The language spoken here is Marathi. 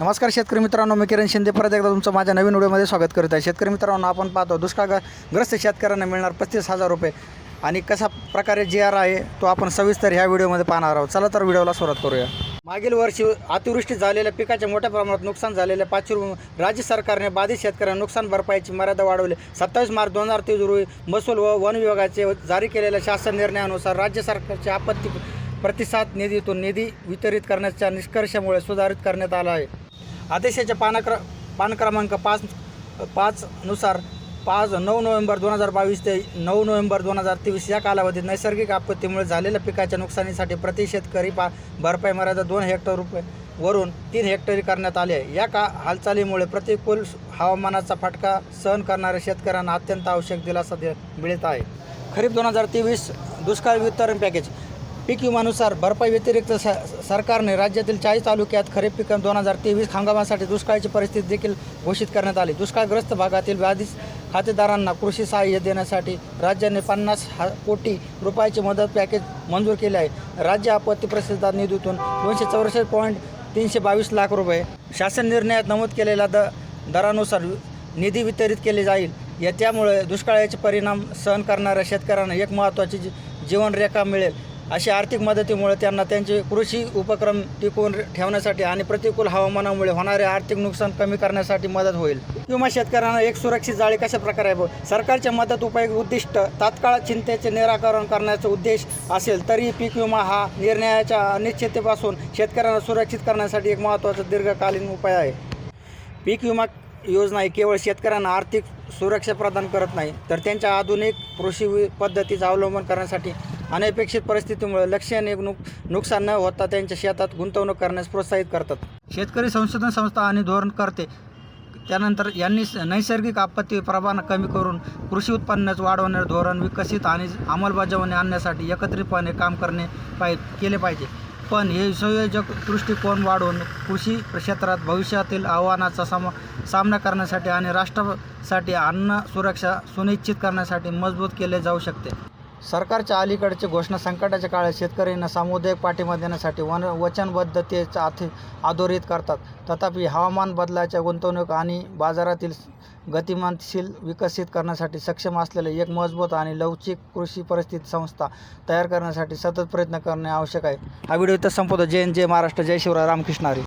नमस्कार शेतकरी मित्रांनो मी किरण शिंदे. परत एकदा तुमचं माझ्या नवीन व्हिडिओमध्ये स्वागत करत आहे. शेतकरी मित्रांनो आपण पाहतो दुष्काळग्रस्त शेतकऱ्यांना मिळणार पस्तीस हजार रुपये. आणि कशा प्रकारे जी आर आहे तो आपण सविस्तर ह्या व्हिडिओमध्ये पाहणार आहोत. चला तर व्हिडिओला सुरुवात करूया. मागील वर्षी अतिवृष्टी झालेल्या पिकाच्या मोठ्या प्रमाणात नुकसान झालेल्या पाचशे राज्य सरकारने बाधित शेतकऱ्यांना नुकसान भरपाईची मर्यादा वाढवली. सत्तावीस मार्च दोन हजार तेवीस रोजी महसूल व वन विभागाचे जारी केलेल्या शासन निर्णयानुसार राज्य सरकारच्या आपत्ती प्रतिसाद निधीतून निधी वितरित करण्याच्या निष्कर्षामुळे सुधारित करण्यात आला आहे. आदेशाच्या पानक्र पान क्रमांक पाच पाचनुसार पाच नऊ नोव्हेंबर दोन हजार बावीस ते नऊ नोव्हेंबर दोन हजार तेवीस या कालावधीत नैसर्गिक आपत्तीमुळे झालेल्या पिकाच्या नुकसानीसाठी प्रति शेतकरी पा भरपाई मर्यादा दोन हेक्टर रुपये वरून तीन हेक्टरी करण्यात आले आहे. या का हालचालीमुळे प्रतिकूल हवामानाचा फटका सहन करणाऱ्या शेतकऱ्यांना अत्यंत आवश्यक दिलासा दे मिळत आहे. खरीप दोन हजार तेवीस दुष्काळ वितरण पॅकेज पीक विमानुसार भरपाई व्यतिरिक्त स सरकारने राज्यातील चाळीस तालुक्यात खरीप पिक दोन हजार तेवीस हंगामासाठी दुष्काळाची परिस्थिती देखील घोषित करण्यात आली. दुष्काळग्रस्त भागातील बाधित खातेदारांना कृषी सहाय्य देण्यासाठी राज्याने पन्नास हा कोटी रुपयाची मदत पॅकेज मंजूर केले आहे. राज्य आपत्ती प्रतिसाद निधीतून दोनशे चौसष्ट पॉईंट तीनशे बावीस लाख रुपये शासन निर्णयात नमूद केलेल्या द दरानुसार निधी वितरित केले जाईल. या त्यामुळे दुष्काळाचे परिणाम सहन करणाऱ्या शेतकऱ्यांना एक महत्त्वाची जी जीवनरेखा मिळेल. अशा आर्थिक मदतीमुळे त्यांना त्यांचे कृषी उपक्रम टिकवून ठेवण्यासाठी आणि प्रतिकूल हवामानामुळे होणारे आर्थिक नुकसान कमी करण्यासाठी मदत होईल. किंवा शेतकऱ्यांना एक सुरक्षित जाळी कशा प्रकारे आहे सरकारच्या मदत उपयोग उद्दिष्ट तात्काळ चिंतेचे निराकरण करण्याचा उद्देश असेल तरी पीक विमा हा निर्णयाच्या अनिश्चिततेपासून शेतकऱ्यांना सुरक्षित करण्यासाठी एक महत्त्वाचा दीर्घकालीन उपाय आहे. पीक विमा योजना ही केवळ शेतकऱ्यांना आर्थिक सुरक्षा प्रदान करत नाही तर त्यांच्या आधुनिक कृषी पद्धतीचा अवलंबन करण्यासाठी अनपेक्षित परिस्थितीमुळे लक्षणीय नुक नुकसान न होता त्यांच्या शेतात गुंतवणूक करण्यास प्रोत्साहित करतात. शेतकरी संशोधन संस्था आणि धोरणकर्ते त्यानंतर यांनी नैसर्गिक आपत्ती प्रमाण कमी करून कृषी उत्पन्नच वाढवणारे धोरण विकसित आणि अंमलबजावणी आणण्यासाठी एकत्रितपणे काम करणे पाहि केले पाहिजे. पण हे संयोजक दृष्टिकोन वाढवून कृषी क्षेत्रात भविष्यातील आव्हानाचा साम सामना करण्यासाठी आणि राष्ट्रासाठी अन्न सुरक्षा सुनिश्चित करण्यासाठी मजबूत केले जाऊ शकते. सरकारच्या अलीकडची घोषणा संकटाच्या काळात शेतकऱ्यांना सामुदायिक पाठिंबा देण्यासाठी वन वचनबद्धतेचा आथि आदोरित करतात. तथापि हवामान बदलाच्या गुंतवणूक आणि बाजारातील गतिमानशील विकसित करण्यासाठी सक्षम असलेले एक मजबूत आणि लवचिक कृषी परिस्थिती संस्था तयार करण्यासाठी सतत प्रयत्न करणे आवश्यक आहे. हा व्हिडिओ इथं संपवतो. जय हिंद, जय महाराष्ट्र जय शिवराय रामकृष्ण हरी.